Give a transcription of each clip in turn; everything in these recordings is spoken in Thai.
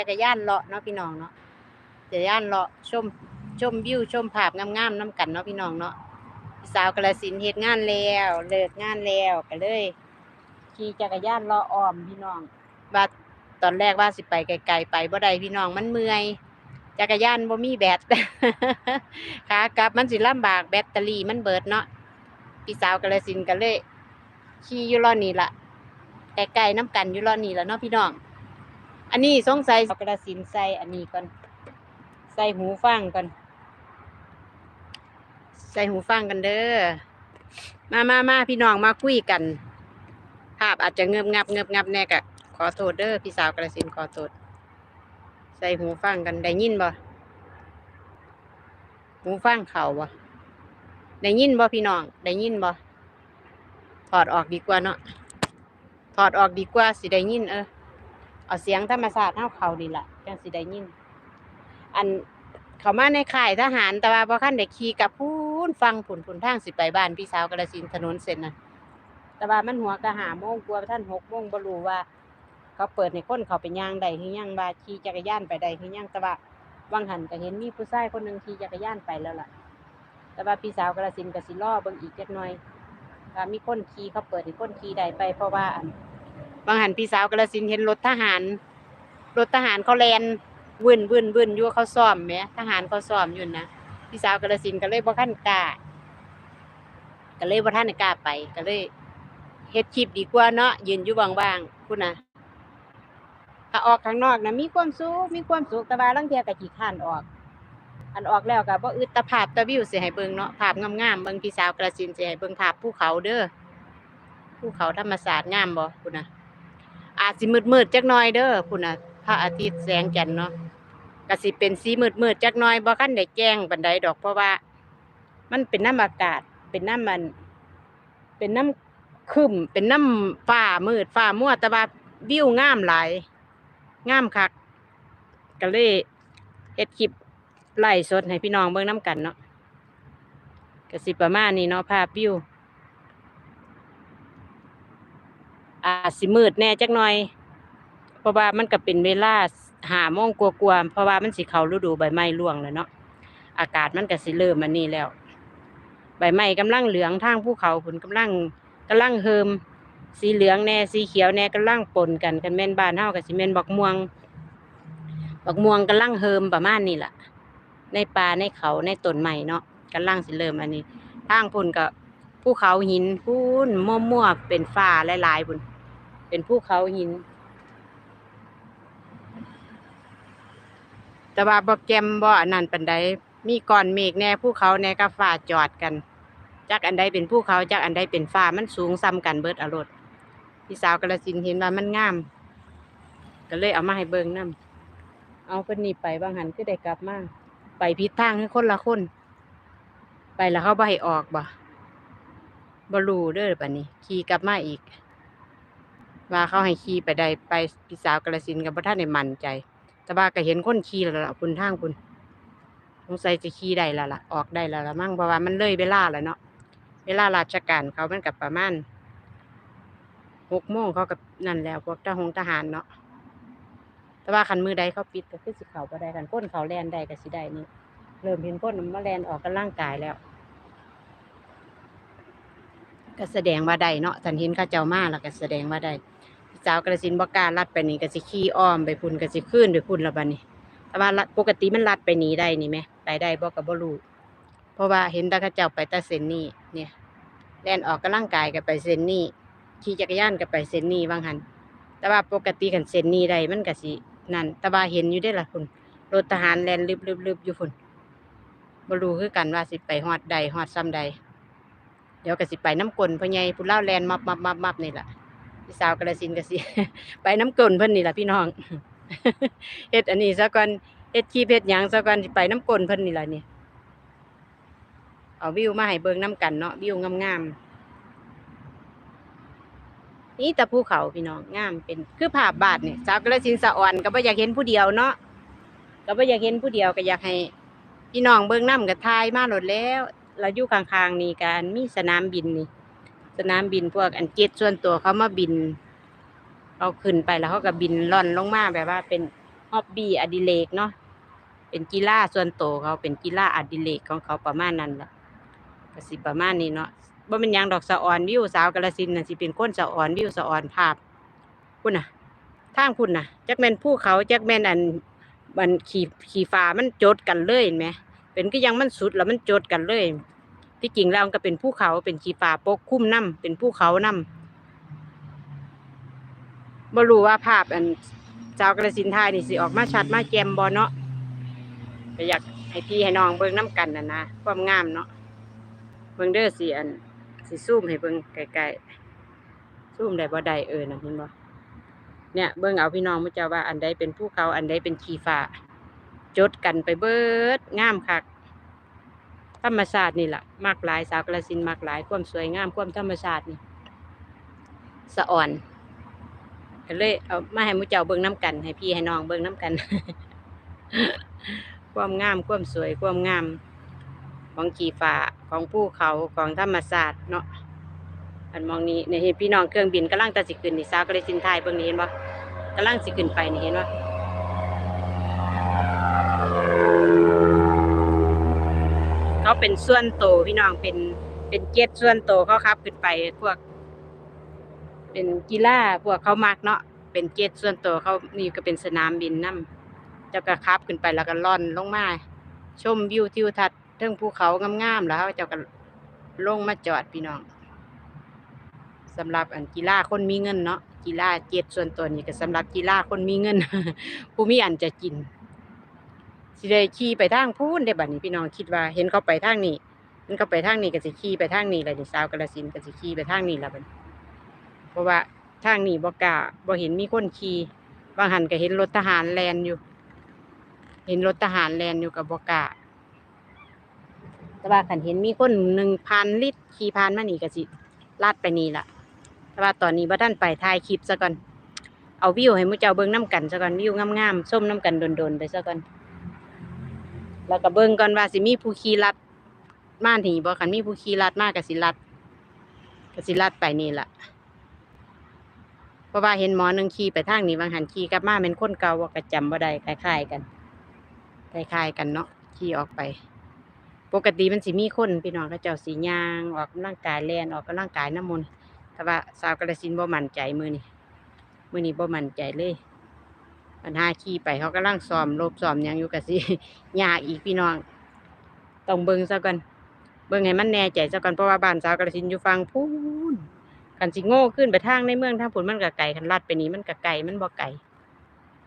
จักรยานเลาะเนาะพี่น้องเนาะจักรยานเลาะชมชมวิวชมภาพงามๆน้กันเนาะพี่น้องเนาะพี่สาวกระสินเฮ็ดงานแล้วเลิกงานแล้วก็เลยขี่จักรยานเลาะอ้อมพี่น้องว่าตอนแรกว่าสิไปไกลๆไปบ่ได้พี่น้องมันเมื่อยจักรยานบ่มีแบตขากลับมันสิลำบากแบตเตอรี่มันเบิดเนาะพี่สาวกระสินก็เลยขี่อยู่รอนี่ล่ะใกลๆน้ำกันอยู่รอนี่ละเนาะพี่น้อง อันนี้สงสัยกระสินใส่อันนี้ก่อน ใส่หูฟังก่อน ใส่หูฟังกันเด้อ มามามาพี่น้องมาคุยกัน ภาพอาจจะเงือบงับเงือบงับแน่กะ ขอโทษเด้อพี่สาวกระสินขอโทษ ใส่หูฟังกันได้ยินบ่ หูฟังเข่าบ่ ได้ยินบ่พี่น้อง ได้ยินบ่ ถอดออกดีกว่าเนาะ ถอดออกดีกว่าสิได้ยินเออ เอาเสียงธรรมศาสตร์เท่าเขาดีละจังสิได้ยิน อันเขามาในค่ายทหารแต่ว่าพอขั้นได้ขี่กับพูนฟังผุนผุนทางสิไปบ้านพี่สาวกระสินถนนเส้นน่ะแต่ว่ามันหัวกระหาโมงกลัวท่านหกโมงบรูว่า เขาเปิดในคนเขาไปย่างใดคือย่างว่าขี่จักรยานไปใดคือย่างแต่ว่าวังหันก็เห็นมีผู้ชายคนหนึ่งขี่จักรยานไปแล้วล่ะ แต่ว่าพี่สาวกระสินธุ์กสิล่อเบิ่งอีกจักน่อยว่ามีคนขี่เขาเปิดให้นขี่ใดไปเพราะว่า อังหันพี่สาวกระสินเห็นรถทหาร รถทหารเขาแลนวืนวืนวืนอยู่เขาซ้อมแหมทหารเขาซ้อมอยู่นะพี่สาวกระสินก็เลยบ่ทันกล้าก็เลยบ่ทันได้กล้าไปก็เลยเฮ็ดคลิปดีกว่าเนาะยืนอยู่ว่างๆพุ่นะถ้าออกข้างนอกนะมีความสุขมีความสุขแต่ว่าลางเที่ยก็ขี้ข้านออก อันออกแล้วก็บ่อึดตะภาพตะวิวเสิให้เบิงเนาะภาพงามๆเบิงพี่สาวกระสินเสิให้เบิงภาพภูเขาเด้อภูเขาธรรมศาสตร์งามบ่พุ่นน่ะ อาจสิมืดๆจักหน่อยเด้อพุ่นน่ะพระอาทิตย์แสงจันทร์เนาะก็สิเป็นสีมืดๆจักหน่อยบ่คันได้แจ้งปานใดดอกเพราะว่า มันเป็นน้ำอากาศ เป็นน้ำมัน เป็นน้ำครึ้มเป็นน้ำฟ้ามืดฟ้ามัวแต่ว่าวิวงามหลายงามคักก็เลยเฮ็ดคลิปไล่สดให้พี่น้องเบิ่งน้ำกันเนาะก็สิประมาณนี้เนาะภาพวิว อาสิมืดแน่จักหน่อย เพราะว่ามันก็เป็นเวลาหาโมงกว่าๆเพราะว่ามันสิเขาฤดูใบไม้ร่วงแล้วเนาะอากาศมันก็สิเริ่มอันนี้แล้ว ใบไม้กำลังเหลืองทางภูเขาผลกำลังกำลังเฮิมสีเหลืองแน่สีเขียวแน่กำลังปนกันกันแม่นบ้านเฮากับสิแม่นบักม่วงบักม่วงกำลังเฮิมประมาณนี้ล่ะ ในป่าในเขาในต้นไม้เนาะกำลังสิเริ่มอันนี้ทางพุ่นก็ภูเขาหินพุ่นมั่วๆเป็นฟ้าหลายๆพุ่น เป็นภูเขาหิน แต่ว่าบ่แกมบ่อันนั้นปานใดมีก้อนเมฆแน่ภูเขาแน่ก็ฟ้าจอดกันจักอันใดเป็นภูเขาจักอันใดเป็นฟ้ามันสูงซ้ำกันเบิดอรดพี่สาวกระสินเห็นว่ามันงาม ก็เลยเอามาให้เบิ่งนํเอาเพิ่นนี่ไปบางหันคือได้กลับมาไปผิดทางให้คนละคน ไปแล้วเขาบ่ให้ออกบ่บ่รู้เด้อบัดนี้ขี่กลับมาอีก ว่าเขาให้ขี่ไปได้ไปพี่สาวกระสินกับบ่ทันได้มั่นใจ แต่ว่าก็เห็นคนขี่แล้วล่ะคุณทางคุณสงสัยจะขี่ได้แล้วล่ะออกได้แล้วล่ะมั่งเพราะว่ามันเลยเวลาแล้วเนาะเวลาราชการเขามันกับประมาณหกโมงเขากับนั่นแล้วพวกทหงทหารเนาะแต่ว่าคันมือใดเขาปิดก็คือสิเขาบ่ได้กันก้นเขาแลนได้ก็สิได้นี่เริ่มเห็นก้นมาแลนออกกันร่างกายแล้ว ก็แสดงว่าได้เนาะสันเห็นข้าเจ้ามาแล้วก็แสดงว่าได้ สาวกระสินบ่กล้าลัดไปนี่ก็สิขี่อ้อมไปพุ่นก็สิขึ้นไปพุ่นละบัดนี้ แต่ว่าลัดปกติมันลัดไปหนีได้นี่ไหมไปได้บ่ก็บ่รู้เพราะว่าเห็นตาข้าเจ้าไปตาเส้นนี้เนี่ยแล่นออกกำลังกายกับไปเส้นนี้ขี่จักรยานกับไปเส้นนี้ว่างหันแต่ว่าปกติกันเส้นนี้ได้มันก็สินั่นแต่ว่าเห็นอยู่ได้ละคุณรถทหารแล่นลึบๆๆอยู่คุณบ่รู้คือกันว่าสิไปฮอดใดฮอดซ้ำใดเดี๋ยวก็สิไปน้ำกลนพ่อใหญ่ผู้เล่าแลนมับมับมับมับนี่แหละ พี่สาวกระสินก็สิไปน้ำกลนเพิ่นนี่ละพี่น้องเฮ็ดอันนี้ซะก่อนเฮ็ดคลิปเฮ็ดหยังซะก่อนไปน้ำกลนเพิ่นนี่ล่ะนี่เอาวิวมาให้เบิ่งน้ำกันเนาะวิวงามๆนี่แต่ภูเขาพี่น้องงามเป็นคือภาพบาดเนี่ยสาวกระสินสะอ่อนก็บ่อยากเห็นผู้เดียวเนาะก็บ่อยากเห็นผู้เดียวก็อยากให้พี่น้องเบิ่งน้ำกับทายมาหลดแล้วเราอยู่ข้างๆนี่กันมีสนามบินนี่ สนามบินพวกอันเจ็ตส่วนตัวเขามาบินเขาขึ้นไปแล้วเขาก็บินล่อนลงมาแบบว่าเป็นฮอบบี้อดิเรกเนาะเป็นกีฬาส่วนโตวเขาเป็นกีฬาอดิเรกของเขาประมาณนั้นละก็สิประมาณนี้เนาะบ่เป็นยังดอกสะออนวิวสาวกาฬสินน่ะสิเป็นคนสะออนวิวสะออนภาพพุ่นน่ะทางพุ่นน่ะจักแมนภูเขาจักแมนอันมันขี่ขี่ฟ้ามันจดกันเลยเห็นไหมเป็นก็ยังมันสุดแล้วมันจดกันเลย ที่จริงแล้วมันก็เป็นภูเขาเป็นขี่ฟ้าปกคลุมน้ำเป็นภูเขาน้ำบ่รู้ว่าภาพอันสาวกาฬสินไทยนี่สิออกมาชัดมาแจ่มบ่เนาะก็อยากให้พี่ให้น้องเบิ่งน้ำกันน่ะนะความงามเนาะเบิ่งเด้อสิอันสิซูมให้เบิ่งไกลๆซูมได้บ่ได้เออน่ะเห็นบ่เนี่ยเบิ่งเอาพี่น้องมื้อเจ้าว่าอันใดเป็นภูเขาอันใดเป็นขีฟ้าจดกันไปเบิดงามคัก ธรรมชาตินี่แหละมากหลายสาวกระสินมากหลายความสวยงามความธรรมชาตินี่สะอ่อนเลยเอามาให้มุเจ้าเบิ่งน้ำกัน ให้พี่ให้น้องเบิ่งน้ำกัน ความงามความสวยความงาม ของขี่ฟ้าของภูเขาของธรรมชาติเนาะอันมองนี้เนี่ยเห็นพี่น้องเครื่องบินกำลังจะสิขึ้นนี่สาวกระสินไทยเบิ่งนี่เห็นบ่กำลังสิขึ้นไปนี่เห็นบ่ เขาเป็นส่วนโตพี่น้องเป็นเป็นเจ็ตส่วนโตเขาขับขึ้นไปพวก เป็นกีฬาพวกเขามักเนาะเป็นเจ็ตส่วนโตเขานี่ก็เป็นสนามบินนํเจ้าก็ขับขึ้นไปแล้วก็ล่อนลงมาชมวิวทิวทัศน์เทิงภูเขางามๆแล้วเจ้าก็ลงมาจอดพี่น้องสำหรับอันกีฬาคนมีเงินเนาะกีฬาเจ็ตส่วนตัวนี้ก็สำหรับกีฬาคนมีเงิน ผู้มีอันจะกิน สิได้ขี่ไปทางพูนได้บัดนี้พี่น้องคิดว่า เห็นเขาไปทางนี้เห็นเขาไปทางนี้ก็สิขี่ไปทางนี้แหละนี่สาวกาฬสินก็สิขี่ไปทางนี้ละบัดนี้เพราะว่าทางนี้บ่กล้าบ่เห็นมีคนขี่บางหันก็เห็นรถทหารแลนอยู่ เห็นรถทหารแลนอยู่ก็บ่กล้าแต่ว่าคันเห็นมีคนหนึ่งพันลิตรขี่ผ่านมานี่ก็สิลาดไปนี่ละแต่ว่าตอนนี้บ่ทันไปถ่ายคลิปซะก่อน เอาวิวให้มูเจ้าเบิ่งนํกันซะก่อนวิวงามๆส้มนํกันโดนๆไปซะก่อน แล้วก็เบิ่งก่อนว่าสิมีผู้ขี่ลัดมาหนีบ่คันมีผู้ขี่ลัดมากก็สิลัดก็สิลัดไปนี่ล่ะเพราะว่าเห็นหมอหนึ่งขี่ไปทางนี้บางหันขี่กลับมาเป็นคนเก่าว่าก็จำบ่ได้คล้ายๆกันคล้ายๆกันเนาะขี่ออกไป ปกติมันสิมีคนพี่น้องเขาเจ้าสียางออกกำลังกายแลนออกกำลังกายน้ำมนต์แต่ว่าสาวกระสินบ่มั่นใจมือนี่มือนี้บ่มั่นใจเลย ปัญหาขี่ไปเขากำลังซ้อมลบซ้อมยังอยู่กับสิยากอีกพี่น้องต้องเบิ่งซะก่อนเบิ่งให้มันแน่ใจซะก่อนเพราะว่าบ้านสาวกระสินอยู่ฟังพูนกันสิโง่ขึ้นไปทางในเมืองทางผุนมันก็ไกลคันลัดไปนี้มันก็ไกลมันบ่ไกล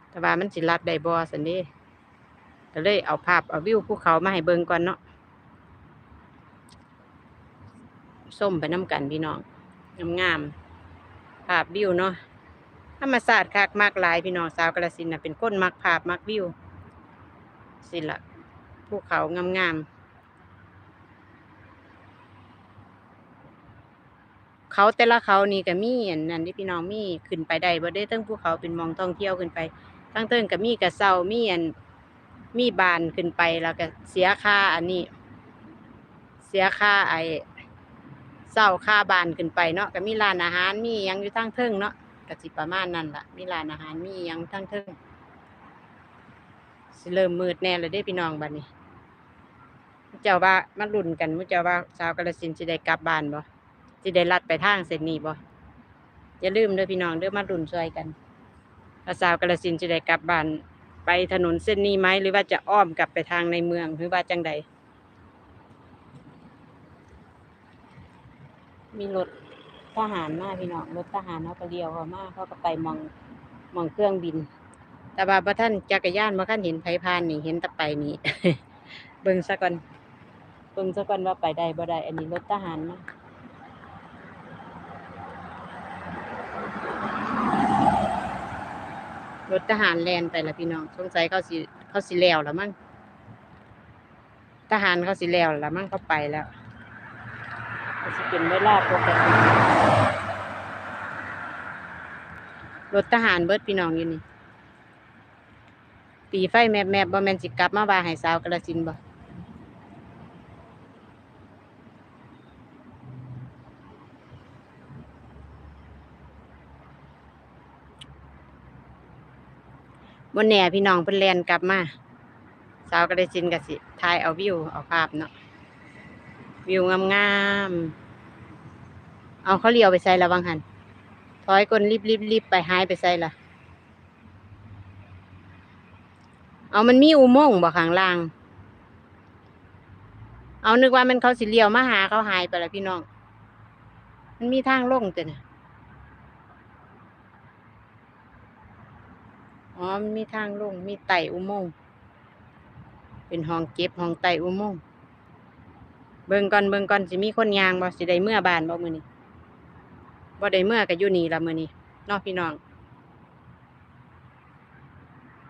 แต่ว่ามันสิลัดได้บ่สันเด้ก็เลยเอาภาพเอาวิวภูเขามาให้เบิ่งก่อนเนาะส้มไปน้ำกันพี่น้องงามๆภาพวิวเนาะ ธรรมศาสตร์คักมากหลายพี่น้องสาวกระสินนะเป็นคนมักภาพมักวิว สิละภูเขางามๆเขาแต่ละเขานี่ก็มีอันนั้นที่พี่น้องมีขึ้นไปได้บ่ได้ทั้งภูเขาเป็นมองท่องเที่ยวขึ้นไปทั้งเทิงก็มีกระเซามีอันมีบานขึ้นไปแล้วก็เสียค่าอันนี้ เสียค่าไอเศร้าค่าบานขึ้นไปเนาะก็มีร้านอาหารมียังอยู่ทั้งเทิงเนาะ ก็สิประมาณนั้นล่ะ มีร้านอาหารมียังทั้งเทิงสิเริ่มมืดแน่เลยเด้พี่น้องบัดนนี้มุเจ้าว่ามาลุ้นกันมุเจ้าว่าสาวกาฬสินธุ์สิได้กลับบ้านบ่สิได้ลัดไปทางเส้นนี้บ่อย่าลืมเด้อพี่น้องเด้อมาลุ้นช่วยกันว่าสาวกาฬสินธุ์สิได้กลับบ้านไปถนนเส้นนี้ไหมหรือว่าจะอ้อมกลับไปทางในเมืองหรือว่าจังใดมีรถ ทหารมาพี่น้องรถทหารเขาก็เลี้ยวเขามาเขาก็ไปมองมองเครื่องบิน แต่ว่าพระท่านจักรยานบ่ท่านเห็นไผ่พานนี่เห็นตะไปนี่เบิ่งซะก่อนเบิ่งซะก่อนว่าไปได้บ่ได้ อันนี้รถทหารมารถทหารแลนไปละพี่น้องสงสัยเขาสิเขาสิแล้วละมั้งทหารเขาสิแล้วละมั้งเขาไปแล้ว สิเป็นเวลาปกติรถทหารเบิดพี่น้องอยู่นี่ปีไฟแมบแมบบ่แม่นสิกลับมาว่าให้สาวกระสินบ่บนแหน่พี่น้องเพิ่นแลนกลับมา สาวก็ได้จินกสิถ่ายเอาวิว เอาภาพเนาะวิวงามๆ เอาเขาเลี้ยวไปใส่ละวังหันถอยก้นรีบรีบรีบไปหายไปใส่ละเอามันมีอุโมงค์บ่ข้างล่าง เอานึกว่ามันเขาสิเลี้ยวมาหาเขาหายไปล้วพี่น้อง มันมีทางลงแต่น่ะอ๋อมมีทางลง มีไต่อุโมงค์ เป็นห้องเก็บห้องไต่อุโมงค์ เบิ่งก่อนเบิ่งก่อนสิมีคนยางบ่สิได้เมื่อบานบ่มื้อนี้ บ่ได้เมื่อก็อยู่นี่ละมื้อนี้นาะพี่น้อง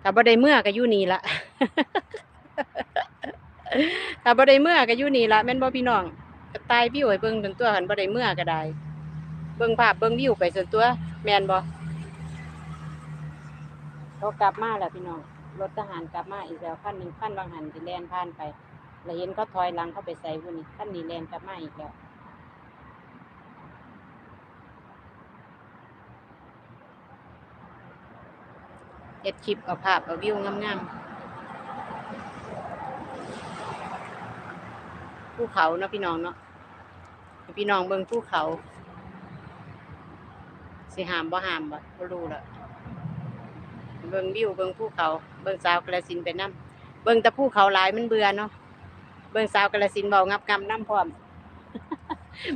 ถ้าบ่ได้เมื่อก็อยู่นี่ละถ้าบ่ได้เมื่อก็อยู่นี่ละแม่นบ่พี่น้องก็ตายวิวให้เบิ่งจนตัวหันบ่ได้เมื่อก็ได้เบิ่งภาพเบิ่งวิวไปจนตัว แมนบ่เขากลับมาแล้วพี่น้องรถทหารกลับมาอีกแล้วคันหนึ่งคันบางหันสิแลนผ่านไปแล้วเห็นเขาถอยหลังเข้าไปใส่พุ่นนี่คันนี้แลนกลับมาอีกแล้ว เฮ็ดคลิปเอาภาพเอาวิวงามๆภูเขาเนาะพี่น้องเนาะพี่น้องเบิ่งภูเขา สิหามบ่หามบ่บ่รู้ละเบิ่งวิวเบิ่งภูเขา เบิ่งสาวกระสินไปนํเบิ่งแต่ภูเขาหลายมันเบื่อเนาะเบิ่งสาวกระสินเว้างับกำนํพร้อม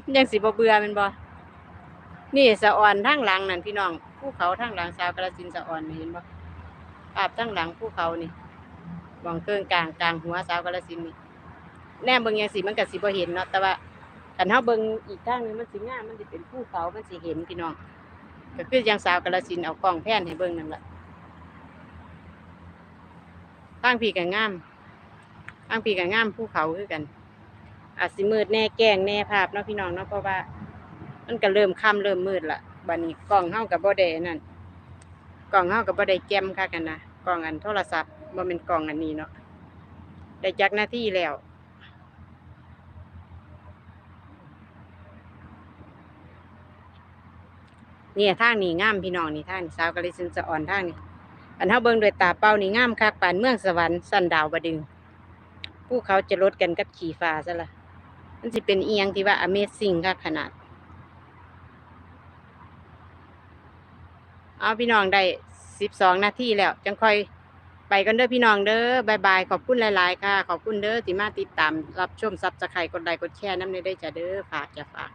มันยังสิบ่เบื่อม่นบ่นี่สะอ่อนทางหลังนั่นพี่น้องภูเขาทางหลังสาวกระสินสะอ่อนนี่เห็นบ่ ภาพทางหลังภูเขานี่มองเกิงกลางกลางหัวสาวกระสินนี่แนมเบิ่งจังซี่มันก็สิบ่เห็นเนาะแต่ว่าคันเฮาเบิ่งอีกทางนึงมันสิงามมันสิเป็นภูเขามันสิเห็นพี่น้องก็คือยังสาวกระสินเอากล้องแพนให้เบิ่งนั่นแหละทางพี่ก็งามทางพี่ก็งามภูเขาคือกันอาจสิมืดแน่แกงแน่ภาพเนาะพี่น้องเนาะเพราะว่า มันก็เริ่มค่ำเริ่มมืดละบัดนี้กล้องเฮากับบ่ได้นั่น กล้องเฮากับบ่ได้แจ่มค่ะกันนะกล้องอันโทรศัพท์บ่แม่นกล้องอันนี้เนาะได้จักหน้าที่แล้วเนี่ยทางนี้งามพี่น้องนี่ทางนี้สาวกะลิสินสะอ่อนทางนี้อันเฮาเบิ่งด้วยตาเปล่านี่งามคักปานเมืองสวรรค์สันดาวบดึงภูเขาจะลดกันกับขี่ฟ้าซะละมันสิเป็นเอียงที่ว่า Amazing คักขนาด เอาพี่น้องได้สิบสองนาทีแล้ว จังค่อยไปกันเด้อพี่น้องเด้อบายบายขอบคุณหลาย ๆ ค่ะ ขอบคุณเด้อที่มาติดตาม รับชมซับสไครต์กดไลค์กดแชร์น้ำในได้จ้ะเด้อฝากจะฝาก